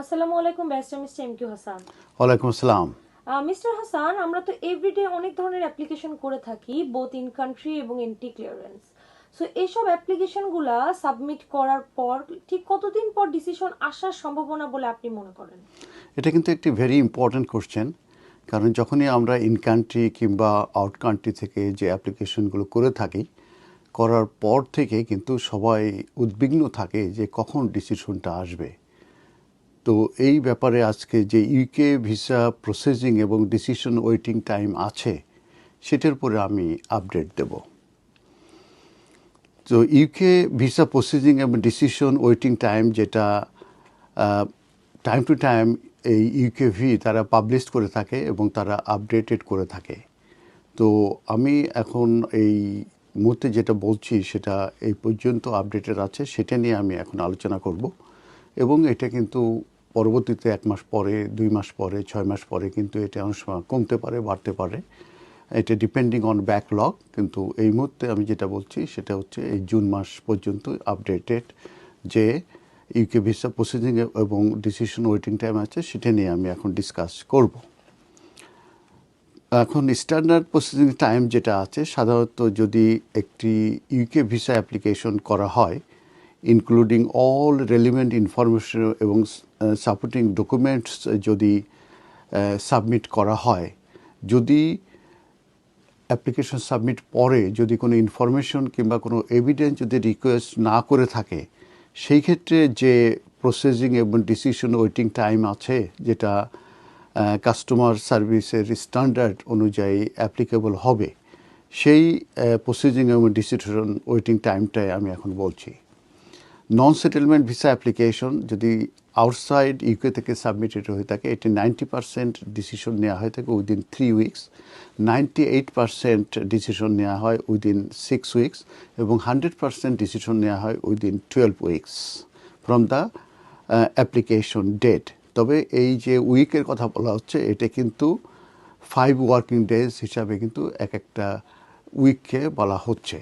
আসসালামু আলাইকুম barrister mister M Q Hasan. ওয়ালাইকুম আসসালাম। মিস্টার হাসান আমরা তো এভরিডে অনেক ধরনের অ্যাপ্লিকেশন করে থাকি বোথ ইন কান্ট্রি এবং এন্টি ক্লিয়ারেন্স সো এইসব অ্যাপ্লিকেশনগুলা সাবমিট করার পর ঠিক কতদিন পর ডিসিশন আসার সম্ভাবনা বলে আপনি মনে করেন? এটা কিন্তু একটি ভেরি ইম্পর্ট্যান্ট কোশ্চেন কারণ যখনই আমরা ইন কান্ট্রি কিংবা আউট কান্ট্রি থেকে যে অ্যাপ্লিকেশনগুলো করে থাকি করার পর থেকে কিন্তু সবাই উদ্বিগ্ন থাকে যে কখন ডিসিশনটা আসবে। তো এই ব্যাপারে আজকে যে ইউকে ভিসা প্রসেসিং এবং ডিসিশন ওয়েটিং টাইম আছে, সেটার উপরে আমি আপডেট দেব। তো ইউকে ভিসা প্রসেসিং এবং ডিসিশন ওয়েটিং টাইম যেটা টাইম টু টাইম এই ইউকেভি তারা পাবলিশ করে থাকে এবং তারা আপডেটেড করে থাকে। তো আমি এখন এই মুহূর্তে যেটা বলছি সেটা এই পর্যন্ত আপডেটেড আছে, সেটা নিয়ে আমি এখন আলোচনা করব এবং এটা কিন্তু পরবর্তীতে এক মাস পরে, দুই মাস পরে, ছয় মাস পরে কিন্তু এটা অনেক সময় কমতে পারে, বাড়তে পারে। এটা ডিপেন্ডিং অন ব্যাকলগ কিন্তু এই মুহূর্তে আমি যেটা বলছি সেটা হচ্ছে এই জুন মাস পর্যন্ত আপডেটেড যে ইউকে ভিসা প্রসেসিং এবং ডিসিশন ওয়েটিং টাইম আছে, সেটা নিয়ে আমি এখন ডিসকাস করব। এখন স্ট্যান্ডার্ড প্রসেসিং টাইম যেটা আছে, সাধারণত যদি একটি ইউকে ভিসা অ্যাপ্লিকেশন করা হয় ইনক্লুডিং অল রেলিভেন্ট ইনফরমেশন এবং সাপোর্টিং ডকুমেন্টস যদি সাবমিট করা হয়, যদি অ্যাপ্লিকেশন সাবমিট পরে যদি কোনো ইনফরমেশন কিংবা কোনো এভিডেন্স যদি রিকোয়েস্ট না করে থাকে, সেই ক্ষেত্রে যে প্রসেসিং এবং ডিসিশন ওয়েটিং টাইম আছে, যেটা কাস্টমার সার্ভিসের স্ট্যান্ডার্ড অনুযায়ী অ্যাপ্লিকেবল হবে, সেই প্রসেসিং এবং ডিসিশন ওয়েটিং টাইমটাই আমি এখন বলছি। নন সেটেলমেন্ট ভিসা অ্যাপ্লিকেশন যদি আউটসাইড ইউকে থেকে সাবমিটেড হয়ে থাকে, এটি নাইনটি পার্সেন্ট ডিসিশন নেওয়া হয়ে থাকে within three weeks ninety eight percent decision নেওয়া হয় উইদিন সিক্স উইকস এবং হান্ড্রেড পার্সেন্ট ডিসিশন নেওয়া হয় within twelve weeks from the application date তবে এই যে উইকের কথা বলা হচ্ছে, এটা কিন্তু ফাইভ ওয়ার্কিং ডেজ হিসাবে কিন্তু এক একটা উইককে বলা হচ্ছে।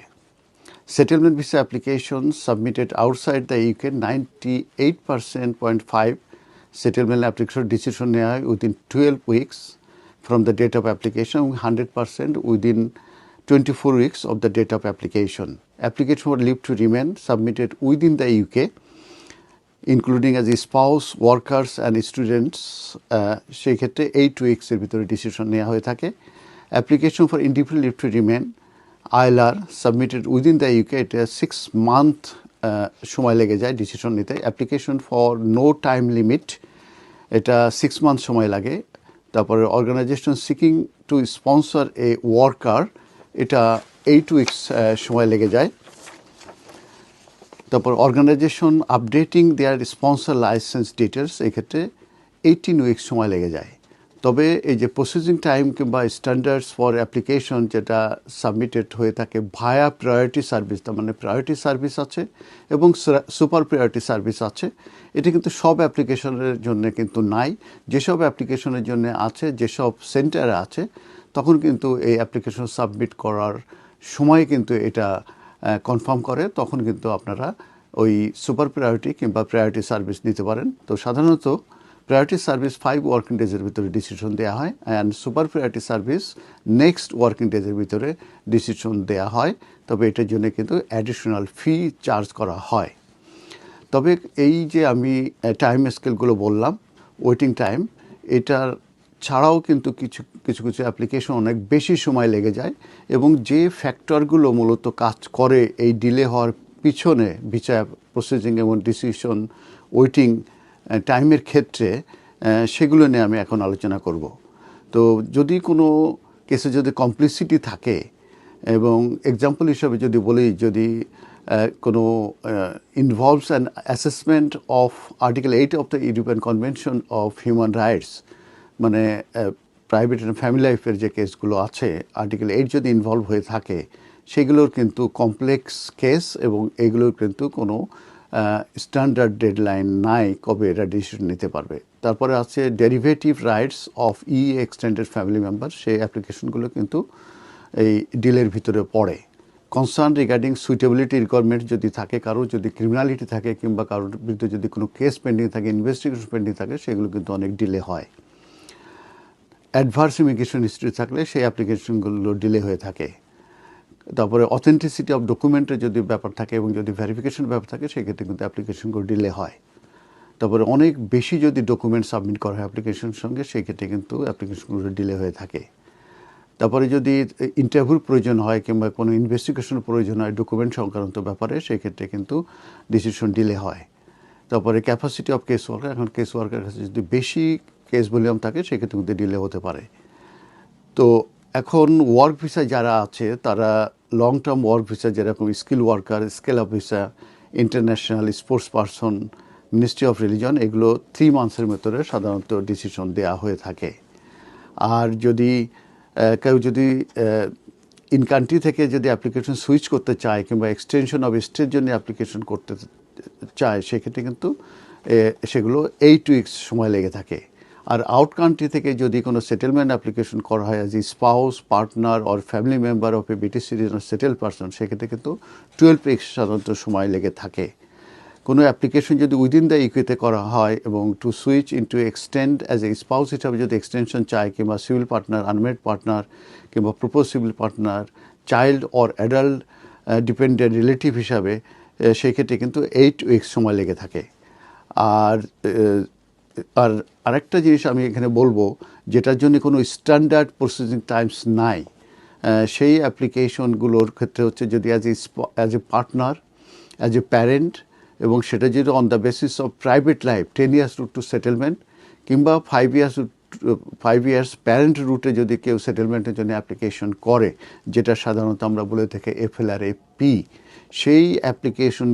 settlement visa applications submitted outside the UK 98.5 settlement application decision নেওয়া হয় within 12 weeks from the date of application 100% within 24 weeks of the date of application application for leave to remain submitted within the UK including as a spouse workers and students সেই ক্ষেত্রে eight উইক্সের ভিতরে decision নেওয়া হয়ে থাকে application for independent leave to remain ILR submitted within the UK, এটা six month সময় লেগে যায় ডিসিশন নিতে। Application for no time limit এটা সিক্স মান্থ সময় লাগে। তারপরে organisation seeking to sponsor a worker এটা এইট উইকস সময় লেগে যায়। তারপর organisation updating their sponsor licence details এক্ষেত্রে এইটিন উইকস সময় লেগে যায়। তবে এই যে প্রসেসিং টাইম কিংবা স্ট্যান্ডার্ডস ফর অ্যাপ্লিকেশন যেটা সাবমিটেড হয়ে থাকে ভায়া প্রায়োরিটি সার্ভিস তার মানে প্রায়োরিটি সার্ভিস আছে এবং সুপার প্রায়োরিটি সার্ভিস আছে, এটা কিন্তু সব অ্যাপ্লিকেশনের জন্য কিন্তু নাই। যেসব অ্যাপ্লিকেশনের জন্য আছে, যেসব সেন্টারে আছে, তখন কিন্তু এই অ্যাপ্লিকেশন সাবমিট করার সময় কিন্তু এটা কনফার্ম করে, তখন কিন্তু আপনারা ওই সুপার প্রায়োরিটি কিংবা প্রায়োরিটি সার্ভিস নিতে পারেন। তো সাধারণত প্রায়োরিটি সার্ভিস ফাইভ ওয়ার্কিং ডেজের ভিতরে ডিসিশন দেওয়া হয় and super priority service next working ডেজের ভিতরে ডিসিশন দেওয়া হয়, তবে এটার জন্য কিন্তু অ্যাডিশনাল ফি চার্জ করা হয়। তবে এই যে আমি টাইম স্কেলগুলো বললাম ওয়েটিং টাইম এটার ছাড়াও কিন্তু কিছু কিছু কিছু অ্যাপ্লিকেশন অনেক বেশি সময় লেগে যায়, এবং যে ফ্যাক্টরগুলো মূলত কাজ করে এই ডিলে হওয়ার পিছনে বিচার প্রসেসিং এবং ডিসিশন ওয়েটিং টাইমের ক্ষেত্রে সেগুলো নিয়ে আমি এখন আলোচনা করব। তো যদি কোনো কেসে যদি কমপ্লিসিটি থাকে এবং এক্সাম্পল হিসাবে যদি বলি, যদি কোনো involves an assessment of article eight of the European convention of human rights মানে প্রাইভেট অ্যান্ড ফ্যামিলি লাইফের যে কেসগুলো আছে আর্টিকেল এইট যদি ইনভলভ হয়ে থাকে, সেগুলোর কিন্তু কমপ্লেক্স কেস এবং এগুলোর কিন্তু কোনো স্ট্যান্ডার্ড ডেডলাইন নাই কবে এরা ডিসিশন নিতে পারবে। তারপরে আছে derivative rights of E extended family member সেই অ্যাপ্লিকেশনগুলো কিন্তু এই ডিলের ভিতরে পড়ে। কনসার্ন রিগার্ডিং সুইটেবিলিটি রিকোয়ারমেন্ট যদি থাকে, কারও যদি ক্রিমিনালিটি থাকে কিংবা কারোর বিরুদ্ধে যদি কোনো কেস পেন্ডিং থাকে ইনভেস্টিগেশন পেন্ডিং থাকে, সেগুলো কিন্তু অনেক ডিলে হয়। অ্যাডভার্স ইমিগ্রেশন হিস্ট্রি থাকলে সেই অ্যাপ্লিকেশনগুলো ডিলে হয়ে থাকে। তারপরে অথেন্টিসিটি অফ ডকুমেন্টের যদি ব্যাপার থাকে এবং যদি ভেরিফিকেশন ব্যাপার থাকে, সেক্ষেত্রে কিন্তু অ্যাপ্লিকেশনগুলো ডিলে হয়। তারপরে অনেক বেশি যদি ডকুমেন্ট সাবমিট করা হয় অ্যাপ্লিকেশনের সঙ্গে, সেক্ষেত্রে কিন্তু অ্যাপ্লিকেশনগুলো ডিলে হয়ে থাকে। তারপরে যদি ইন্টারভিউর প্রয়োজন হয় কিংবা কোনো ইনভেস্টিগেশন প্রয়োজন হয় ডকুমেন্ট সংক্রান্ত ব্যাপারে, সেক্ষেত্রে কিন্তু ডিসিশন ডিলে হয়। তারপরে ক্যাপাসিটি অফ কেস ওয়ার্কার এখন কেস ওয়ার্কার কাছে যদি বেশি কেস ভলিউম থাকে, সেক্ষেত্রে কিন্তু ডিলে হতে পারে। তো এখন ওয়ার্ক ভিসা যারা আছে, তারা লং টার্ম ওয়ার্ক ভিসা যেরকম skill worker scale of visa international sports person ministry of religion এগুলো থ্রি মান্থসের ভেতরে সাধারণত ডিসিশন দেওয়া হয়ে থাকে। আর যদি কেউ যদি ইন কান্ট্রি থেকে যদি অ্যাপ্লিকেশন সুইচ করতে চায় কিংবা এক্সটেনশন অফ স্টের জন্য অ্যাপ্লিকেশন করতে চায়, সেক্ষেত্রে কিন্তু সেগুলো এইট উইকস সময় লেগে থাকে। আর আউট কান্ট্রি থেকে যদি কোনো সেটেলমেন্ট অ্যাপ্লিকেশন করা হয় as a spouse partner or family member of a British citizen settle person সেক্ষেত্রে কিন্তু টুয়েলভ উইকস সাধারণত সময় লেগে থাকে। কোনো অ্যাপ্লিকেশন যদি উইদিন দ্য ইকুইতে করা হয় এবং to switch into extend as a spouse হিসাবে যদি এক্সটেনশন চায় কিংবা সিভিল পার্টনার আনমেড পার্টনার কিংবা propose civil partner child or adult dependent relative হিসাবে আহ, সেই ক্ষেত্রে কিন্তু এইট উইকস সময় লেগে থাকে। আর আর আরেকটা জিনিস আমি এখানে বলব, যেটার জন্য কোনো স্ট্যান্ডার্ড প্রসেসিং টাইমস নাই সেই অ্যাপ্লিকেশনগুলোর ক্ষেত্রে হচ্ছে যদি as a as a partner as a parent এবং সেটা যদি on the basis of private life ten years route to settlement কিংবা five years five years parent রুটে যদি কেউ সেটেলমেন্টের জন্য অ্যাপ্লিকেশন করে, যেটা সাধারণত আমরা বলে থাকি এফএলআর পি সেই অ্যাপ্লিকেশন